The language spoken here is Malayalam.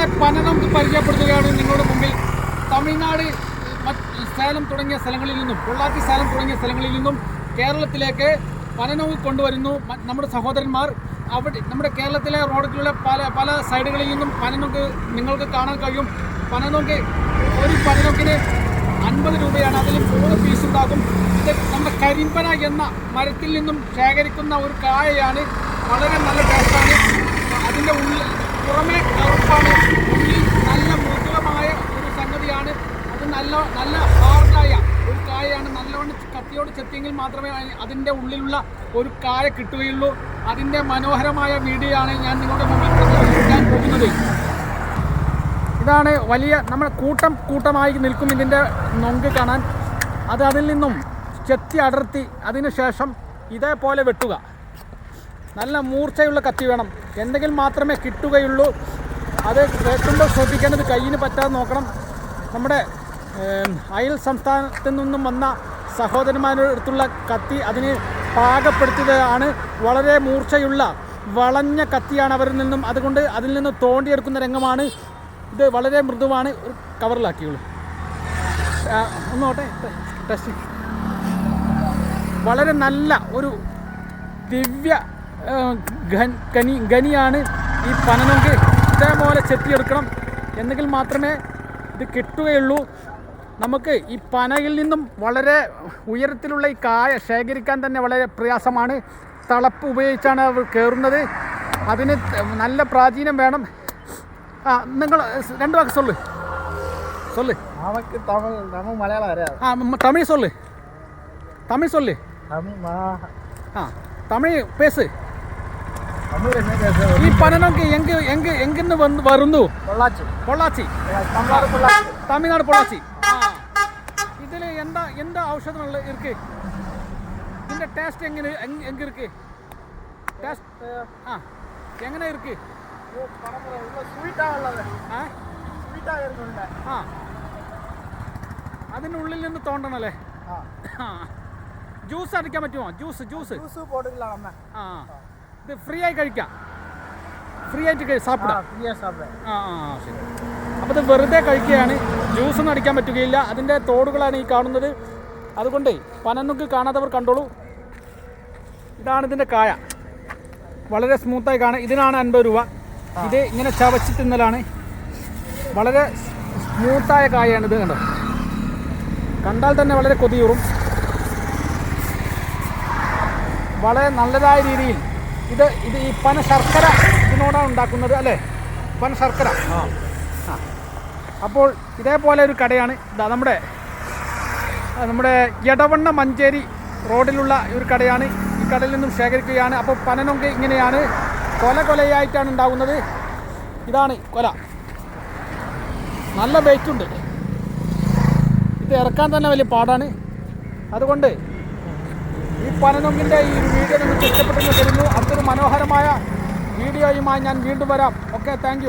നമ്മുടെ പനനം പരിചയപ്പെടുത്തുകയാണ് നിങ്ങളുടെ മുമ്പിൽ. തമിഴ്നാട് സ്ഥലം തുടങ്ങിയ സ്ഥലങ്ങളിൽ നിന്നും പൊള്ളാച്ചി സേലം തുടങ്ങിയ സ്ഥലങ്ങളിൽ നിന്നും കേരളത്തിലേക്ക് പനനവും കൊണ്ടുവരുന്നു. നമ്മുടെ സഹോദരന്മാർ അവിടെ നമ്മുടെ കേരളത്തിലെ റോഡിലുള്ള പല പല സൈഡുകളിൽ നിന്നും പനനൊക്കെ നിങ്ങൾക്ക് കാണാൻ കഴിയും. പനനൊക്കെ ഒരു പനനൊക്കിന് അൻപത് രൂപയാണ്. അതിൽ മൂന്ന് പീസ് ഉണ്ടാകും. ഇത് നമ്മുടെ കരിമ്പന എന്ന മരത്തിൽ നിന്നും ശേഖരിക്കുന്ന ഒരു കായയാണ്. വളരെ നല്ല ടേസ്റ്റാണ് അതിന്റെ ഉള്ളിൽ പുറമേ കറുപ്പാണ് ഉള്ളിൽ നല്ല മൃദുലമായ ഒരു സംഗതിയാണ് അത് നല്ല ഹാർഡായ ഒരു കായയാണ് നല്ലവണ്ണം കത്തിയോട് ചെത്തിയെങ്കിൽ മാത്രമേ അതി- അതിന്റെ ഉള്ളിലുള്ള ഒരു കായ കിട്ടുകയുള്ളൂ. അതിന്റെ മനോഹരമായ വീഡിയോ ആണ് ഞാൻ നിങ്ങളുടെ മുമ്പിൽ പ്രദർശിപ്പിക്കാൻ പോകുന്നത്. ഇതാണ് വലിയ നമ്മൾ കൂട്ടം കൂട്ടമായി നിൽക്കും ഇതിന്റെ നൊങ്ക് കാണാൻ. അത് അതിൽ നിന്നും ചെത്തി അടർത്തി അതിനുശേഷം ഇതേപോലെ വെട്ടുക. നല്ല മൂർച്ചയുള്ള കത്തി വേണം. എന്തെങ്കിലും മാത്രമേ കിട്ടുകയുള്ളൂ. അത് വെട്ടുമ്പോൾ ശ്രദ്ധിക്കേണ്ടത് കയ്യിന് പറ്റാതെ നോക്കണം. നമ്മുടെ അയൽ സംസ്ഥാനത്തു നിന്നും വന്ന സഹോദരന്മാരുടെ അടുത്തുള്ള കത്തി അതിനെ പാകപ്പെടുത്തിയതാണ്. വളരെ മൂർച്ചയുള്ള വളഞ്ഞ കത്തിയാണ് അവരിൽ നിന്നും. അതുകൊണ്ട് അതിൽ നിന്ന് തോണ്ടിയെടുക്കുന്ന രംഗമാണ്. ഇത് വളരെ മൃദുവാണ്. ഒരു കവറിലാക്കിയുള്ളൂ. ഒന്നോട്ടെ. ഒന്ന് നോട്ടെ ടെസ്റ്റ്. വളരെ നല്ല ഒരു ദിവ്യ ഖനി ഖനിയാണ് ഈ പനനൊങ്ക് ഇതേപോലെ ചെത്തിയെടുക്കണം. എന്നെങ്കിൽ മാത്രമേ ഇത് കിട്ടുകയുള്ളൂ. നമുക്ക് ഈ പനയിൽ നിന്നും വളരെ ഉയരത്തിലുള്ള ഈ കായ ശേഖരിക്കാൻ തന്നെ വളരെ പ്രയാസമാണ്. തളപ്പ് ഉപയോഗിച്ചാണ് അവർ കയറുന്നത്. അതിന് നല്ല പ്രാചീനം വേണം. ആ നിങ്ങൾ രണ്ട് വാക്ക് സൊള്ളു സൊല്ല്. നമുക്ക് തമിഴ് തമിഴ് മലയാളം ആ തമിഴ് സൊല്ല്. തമിഴ് സൊല്ല്. ആ തമിഴ് പേസ്. ഈ പനനൊക്കെ എങ്ക് എങ്ക് എങ്കിന്ന് വന്ന് വരുന്നു? പൊള്ളാച്ചി. പൊള്ളാച്ചി. തമിഴ്നാട് പൊള്ളാച്ചി. ഇതിൽ എന്താ എന്താ ഔഷധമുള്ള ഇർക്ക് ഇതിന്റെ ടേസ്റ്റ് എങ്ങനെ എങ്ങനെ ഇർക്ക് ടേസ്റ്റ് ആ എങ്ങനെ ഇർക്ക് ആ? അതിനുള്ളിൽ നിന്ന് തോണ്ടണല്ലേ? ജ്യൂസ് അടിക്കാൻ പറ്റുമോ? ജ്യൂസ് ജ്യൂസ് ജ്യൂസ് ആ. ഇത് ഫ്രീ ആയി കഴിക്കാം. ഫ്രീ ആയിട്ട് സാപ്പിടാം. ഫ്രീയായി ആ അപ്പോൾ ഇത് വെറുതെ കഴിക്കുകയാണ്. ജ്യൂസ് ഒന്നും അടിക്കാൻ പറ്റുകയില്ല. അതിന്റെ തോടുകളാണ് ഈ കാണുന്നത്. അതുകൊണ്ട് പനന്നുക്ക് കാണാത്തവർ കണ്ടോളൂ. ഇതാണ് ഇതിന്റെ കായ. വളരെ സ്മൂത്തായി കാണാം. ഇതിനാണ് അൻപത് രൂപ. ഇത് ഇങ്ങനെ ചവച്ച് തിന്നലാണ് വളരെ സ്മൂത്തായ കായാണ് ഇത് കണ്ടോ? കണ്ടാൽ തന്നെ വളരെ കൊതിയൂറും. വളരെ നല്ലതായ രീതിയിൽ ഇത് ഇത് ഈ പന ശർക്കര ഇതിനോടാണ് ഉണ്ടാക്കുന്നത് അല്ലേ? വൻ ശർക്കര. ആ. അപ്പോൾ ഇതേപോലെ ഒരു കടയാണ്. ഇതാ നമ്മുടെ നമ്മുടെ എടവണ്ണ മഞ്ചേരി റോഡിലുള്ള ഒരു കടയാണ്. ഈ കടയിൽ നിന്നും ശേഖരിക്കുകയാണ്. അപ്പോൾ പനനൊക്കെ ഇങ്ങനെയാണ് കൊല കൊലയായിട്ടാണ് ഉണ്ടാകുന്നത് ഇതാണ് കൊല. നല്ല വെയിറ്റ് ഉണ്ട് ഇത് ഇറക്കാൻ തന്നെ വലിയ പാടാണ്. അതുകൊണ്ട് ഈ പനനൊങ്കിന്റെ ഈ വീഡിയോ നിങ്ങൾക്ക് ഇഷ്ടപ്പെട്ടെന്ന് കരുതുന്നു. അത്ര മനോഹരമായ വീഡിയോയുമായി ഞാൻ വീണ്ടും വരാം. Okay thank